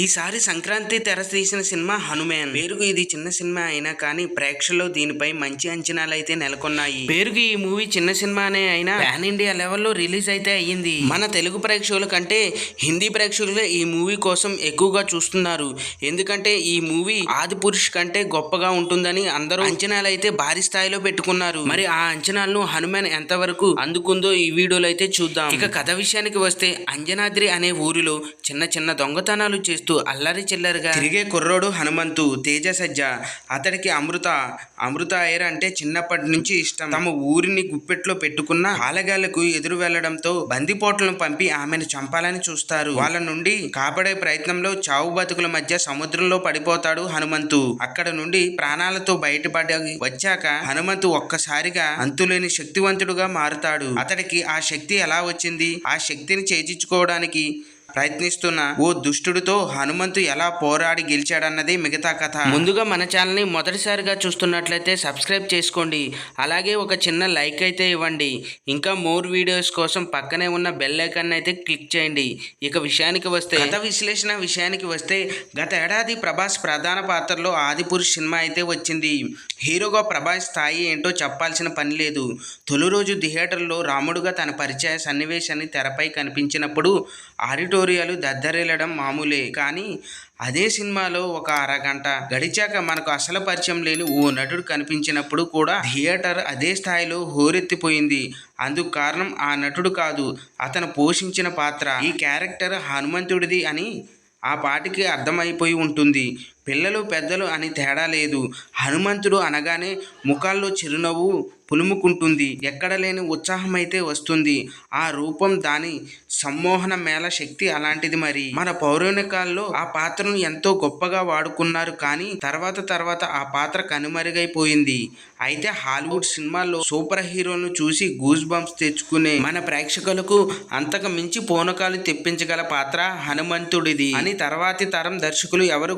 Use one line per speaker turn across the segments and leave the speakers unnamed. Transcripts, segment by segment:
ఈసారి సంక్రాంతి తెర తీసిన సినిమా హనుమాన్. పేరుకు ఇది చిన్న సినిమా అయినా కానీ ప్రేక్షకులు దీనిపై మంచి అంచనాలు అయితే నెలకొన్నాయి. పేరుకు ఈ మూవీ చిన్న సినిమానే అయినా పాన్ ఇండియా లెవెల్లో రిలీజ్ అయితే అయ్యింది. మన తెలుగు ప్రేక్షకుల కంటే హిందీ ప్రేక్షకులే ఈ మూవీ కోసం ఎక్కువగా చూస్తున్నారు. ఎందుకంటే ఈ మూవీ ఆది పురుష్ కంటే గొప్పగా ఉంటుందని అందరూ అంచనాలు అయితే భారీ స్థాయిలో పెట్టుకున్నారు. మరి ఆ అంచనాలను హనుమాన్ ఎంతవరకు అందుకుందో ఈ వీడియోలో అయితే చూద్దాం. ఇక కథ విషయానికి వస్తే అంజనాద్రి అనే ఊరిలో చిన్న చిన్న దొంగతనాలు చేస్తూ అల్లరి చిల్లరిగా. తిరిగే కుర్రోడు హనుమంతు తేజ సజ్జ అతడికి అమృత అమృత అయ్యర్ అంటే చిన్నప్పటి నుంచి ఇష్టం. తమ ఊరిని గుప్పెట్లో పెట్టుకున్న ఆలగాళ్ళకు ఎదురు వెళ్ళడంతో బందిపోట్లను పంపి ఆమెను చంపాలని చూస్తారు. వాళ్ళ నుండి కాపాడే ప్రయత్నంలో చావు బతుకుల మధ్య సముద్రంలో పడిపోతాడు హనుమంతు. అక్కడ నుండి ప్రాణాలతో బయటపడి వచ్చాక హనుమంతు ఒక్కసారిగా అంతులేని శక్తివంతుడుగా మారుతాడు. అతడికి ఆ శక్తి ఎలా వచ్చింది? ఆ శక్తిని చేజించుకోవడానికి ప్రయత్నిస్తున్న ఓ దుష్టుడితో హనుమంతు ఎలా పోరాడి గెలిచాడన్నది మిగతా కథ. ముందుగా మన ఛానల్ని మొదటిసారిగా చూస్తున్నట్లయితే సబ్స్క్రైబ్ చేసుకోండి. అలాగే ఒక చిన్న లైక్ అయితే ఇవ్వండి. ఇంకా మోర్ వీడియోస్ కోసం పక్కనే ఉన్న బెల్ ఐకాన్ అయితే క్లిక్ చేయండి. ఇక విషయానికి వస్తే కథ విశ్లేషణ విషయానికి వస్తే గత ఏడాది ప్రభాస్ ప్రధాన పాత్రలో ఆదిపురుష్ సినిమా అయితే వచ్చింది. హీరోగా ప్రభాస్ స్థాయి ఏంటో చెప్పాల్సిన పని లేదు. తొలి రోజు థియేటర్లో రాముడుగా తన పరిచయ సన్నివేశాన్ని తెరపై కనిపించినప్పుడు విక్టోరియాలు దద్దరిల్లడం మామూలే కానీ అదే సినిమాలో ఒక అరగంట గడిచాక మనకు అసలు పరిచయం లేని ఓ నటుడు కనిపించినప్పుడు కూడా థియేటర్ అదే స్థాయిలో హోరెత్తిపోయింది. అందుకు కారణం ఆ నటుడు కాదు అతను పోషించిన పాత్ర. ఈ క్యారెక్టర్ హనుమంతుడిది అని ఆ పాటికి అర్థమైపోయి ఉంటుంది. పిల్లలు పెద్దలు అని తేడా లేదు. హనుమంతుడు అనగానే ముఖాల్లో చిరునవ్వు పులుముకుంటుంది. ఎక్కడ లేని ఉత్సాహం అయితే వస్తుంది. ఆ రూపం దాని సమ్మోహన మేళ శక్తి అలాంటిది మరి. మన పౌరాణికాల్లో ఆ పాత్రను ఎంతో గొప్పగా వాడుకున్నారు కానీ తర్వాత తర్వాత ఆ పాత్ర కనుమరుగైపోయింది. అయితే హాలీవుడ్ సినిమాల్లో సూపర్ హీరోను చూసి గూస్ బంప్స్ తెచ్చుకునే మన ప్రేక్షకులకు అంతకు మించి పూనకాలు తెప్పించగల పాత్ర హనుమంతుడిది. అని తర్వాతి తరం దర్శకులు ఎవరు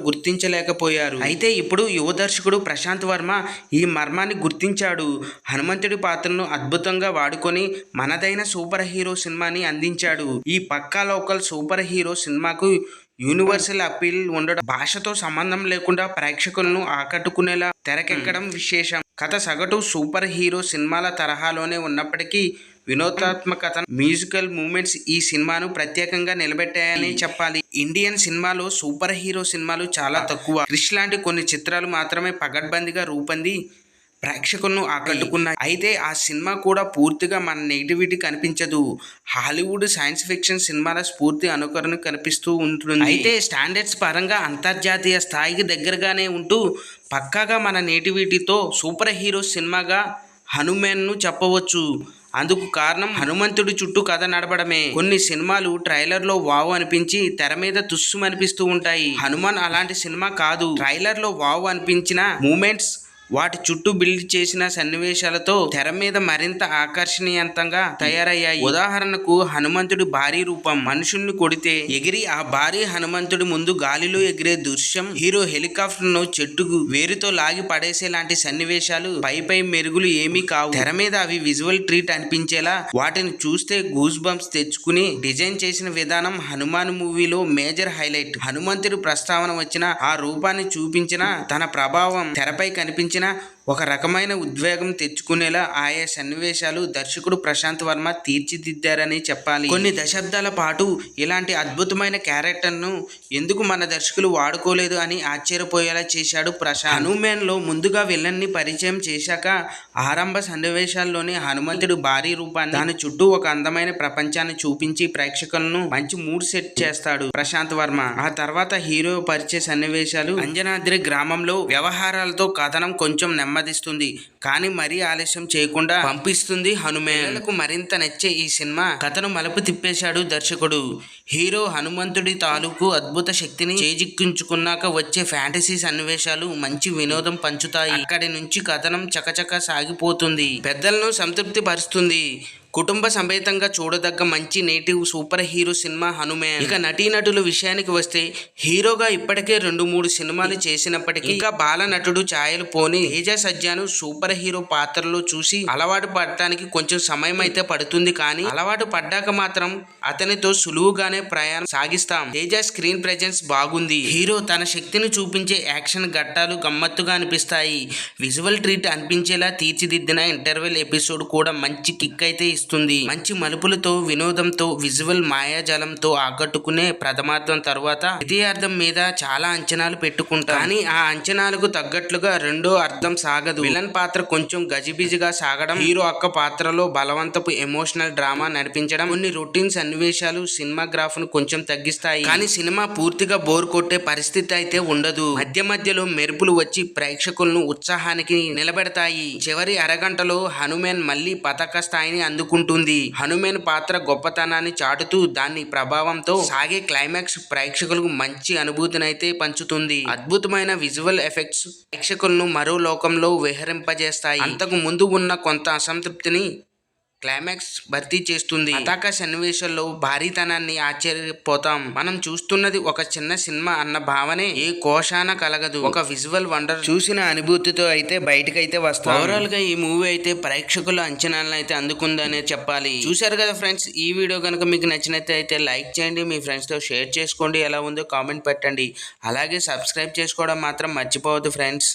గుర్తించలేకపోయారు అయితే ఇప్పుడు యువ దర్శకుడు ప్రశాంత్ వర్మ ఈ మర్మాన్ని గుర్తించాడు. హనుమంతుడి పాత్రను అద్భుతంగా వాడుకొని మనదైన సూపర్ హీరో సినిమాని అందించాడు. ఈ పక్కా లోకల్ సూపర్ హీరో సినిమాకు యూనివర్సల్ అప్పీల్ ఉండడం భాషతో సంబంధం లేకుండా ప్రేక్షకులను ఆకట్టుకునేలా తెరకెక్కడం విశేషం. కథ సగటు సూపర్ హీరో సినిమాల తరహాలోనే ఉన్నప్పటికీ వినోదాత్మకత మ్యూజికల్ మూమెంట్స్ ఈ సినిమాను ప్రత్యేకంగా నిలబెట్టాయని చెప్పాలి. ఇండియన్ సినిమాలో సూపర్ హీరో సినిమాలు చాలా తక్కువ. క్రిష్ లాంటి కొన్ని చిత్రాలు మాత్రమే పగడ్బందీగా రూపొంది ప్రేక్షకులను ఆకట్టుకున్నాయి. అయితే ఆ సినిమా కూడా పూర్తిగా మన నెగిటివిటీ కనిపించదు. హాలీవుడ్ సైన్స్ ఫిక్షన్ సినిమాల స్ఫూర్తి అనుకరణ కనిపిస్తూ ఉంటుంది. అయితే స్టాండర్డ్స్ పరంగా అంతర్జాతీయ స్థాయికి దగ్గరగానే ఉంటూ పక్కాగా మన నేటివిటీతో సూపర్ హీరో సినిమాగా హనుమాన్ను చెప్పవచ్చు. అందుకు కారణం హనుమంతుడి చుట్టూ కథ నడపడమే. కొన్ని సినిమాలు ట్రైలర్లో వావ్ అనిపించి తెర మీద తుస్సు అనిపిస్తూ ఉంటాయి. హనుమాన్ అలాంటి సినిమా కాదు. ట్రైలర్లో వావ్ అనిపించిన మూమెంట్స్ వాటి చుట్టూ బిల్డ్ చేసిన సన్నివేశాలతో తెర మీద మరింత ఆకర్షణీయంతంగా తయారయ్యాయి. ఉదాహరణకు హనుమంతుడి భారీ రూపం. మనుషుల్ని కొడితే ఎగిరి ఆ భారీ హనుమంతుడి ముందు గాలిలో ఎగిరే దృశ్యం హీరో హెలికాప్టర్ను చెట్టుకు వేరుతో లాగి పడేసే లాంటి సన్నివేశాలు పై పై మెరుగులు ఏమీ కావు. తెర మీద అవి విజువల్ ట్రీట్ అనిపించేలా వాటిని చూస్తే గూస్ బంప్స్ తెచ్చుకుని డిజైన్ చేసిన విధానం హనుమాన్ మూవీలో మేజర్ హైలైట్ హనుమంతుడి ప్రస్తావన వచ్చిన ఆ రూపాన్ని చూపించిన తన ప్రభావం తెరపై ಸೂಚನಾ ఒక రకమైన ఉద్వేగం తెచ్చుకునేలా ఆయా సన్నివేశాలు దర్శకుడు ప్రశాంత్ వర్మ తీర్చిదిద్దారని చెప్పాలి. కొన్ని దశాబ్దాల పాటు ఇలాంటి అద్భుతమైన క్యారెక్టర్ను ఎందుకు మన దర్శకులు వాడుకోలేదు అని ఆశ్చర్యపోయేలా చేశాడు ప్రశాంత్. హనుమాన్లో ముందుగా విలన్ని పరిచయం చేశాక ఆరంభ సన్నివేశాల్లోనే హనుమంతుడు భారీ రూపాన్ని దాని చుట్టూ ఒక అందమైన ప్రపంచాన్ని చూపించి ప్రేక్షకులను మంచి మూడ్ సెట్ చేస్తాడు ప్రశాంత్ వర్మ. ఆ తర్వాత హీరో పరిచయ సన్నివేశాలు అంజనాద్రి గ్రామంలో వ్యవహారాలతో కథనం కొంచెం సమ్మతిస్తుంది కానీ మరీ ఆలస్యం చేయకుండా పంపిస్తుంది హనుమేలకు మరింత నచ్చే ఈ సినిమా కథను మలుపు తిప్పేశాడు దర్శకుడు. హీరో హనుమంతుడి తాలూకు అద్భుత శక్తిని చేజిక్కించుకున్నాక వచ్చే ఫ్యాంటసీ సన్నివేశాలు మంచి వినోదం పంచుతాయి. అక్కడి నుంచి కథనం చకచక సాగిపోతుంది. పెద్దలను సంతృప్తి పరుస్తుంది కుటుంబ సమేతంగా చూడదగ్గ మంచి native super hero cinema Hanuman. ఇక నటీనటుల విషయానికి వస్తే హీరోగా ఇప్పటికే రెండు మూడు సినిమాలు చేసినప్పటికీ ఇంకా బాల నటుడు ఛాయలు పోని తేజ సజ్జాను సూపర్ హీరో పాత్రలో చూసి అలవాటు పడటానికి కొంచెం సమయం అయితే పడుతుంది కానీ అలవాటు పడ్డాక మాత్రం అతనితో సులువుగానే ప్రయాణం సాగిస్తాం. తేజ స్క్రీన్ ప్రెజెన్స్ బాగుంది. హీరో తన శక్తిని చూపించే యాక్షన్ ఘట్టాలు గమ్మత్తుగా అనిపిస్తాయి. విజువల్ ట్రీట్ అనిపించేలా తీర్చిదిద్దిన ఇంటర్వెల్ ఎపిసోడ్ కూడా మంచి కిక్ అయితే ఇస్తుంది. మంచి మలుపులతో వినోదంతో విజువల్ మాయాజాలంతో ఆకట్టుకునే ప్రథమార్థం తర్వాత ద్వితీయార్థం మీద చాలా అంచనాలు పెట్టుకుంటా కానీ ఆ అంచనాలకు తగ్గట్లుగా రెండో అర్థం సాగదు. విలన్ పాత్ర కొంచెం గజిబిజిగా సాగడం హీరో అక్క పాత్రలో బలవంతపు ఎమోషనల్ డ్రామా నడిపించడం కొన్ని రొటీన్ సన్నివేశాలు సినిమా గ్రాఫ్ను కొంచెం తగ్గిస్తాయి. కానీ సినిమా పూర్తిగా బోర్ కొట్టే పరిస్థితి అయితే ఉండదు. మధ్య మధ్యలో మెరుపులు వచ్చి ప్రేక్షకులను ఉత్సాహానికి నిలబెడతాయి. చివరి అరగంటలో హనుమాన్ మళ్ళీ పతాక స్థాయిని అందుకు అందుకుంటుంది హనుమేన్ పాత్ర గొప్పతనాన్ని చాటుతూ దాని ప్రభావంతో సాగే క్లైమాక్స్ ప్రేక్షకులకు మంచి అనుభూతినైతే పంచుతుంది. అద్భుతమైన విజువల్ ఎఫెక్ట్స్ ప్రేక్షకులను మరో లోకంలో విహరింపజేస్తాయి. అంతకు ముందు ఉన్న కొంత అసంతృప్తిని క్లైమాక్స్ భర్తీ చేస్తుంది. పతాక సన్నివేశాల్లో భారీతనాన్ని ఆశ్చర్యపోతాం. మనం చూస్తున్నది ఒక చిన్న సినిమా అన్న భావనే ఏ కోశాన కలగదు. ఒక విజువల్ వండర్ చూసిన అనుభూతితో అయితే బయటకైతే వస్తాం. ఓవరాల్గా ఈ మూవీ అయితే ప్రేక్షకుల అంచనాలను అయితే అందుకుందనే చెప్పాలి. చూశారు కదా ఫ్రెండ్స్ ఈ వీడియో కనుక మీకు నచ్చినట్లయితే అయితే లైక్ చేయండి మీ ఫ్రెండ్స్తో షేర్ చేసుకోండి ఎలా ఉందో కామెంట్ పెట్టండి. అలాగే సబ్స్క్రైబ్ చేసుకోవడం మాత్రం మర్చిపోవద్దు ఫ్రెండ్స్.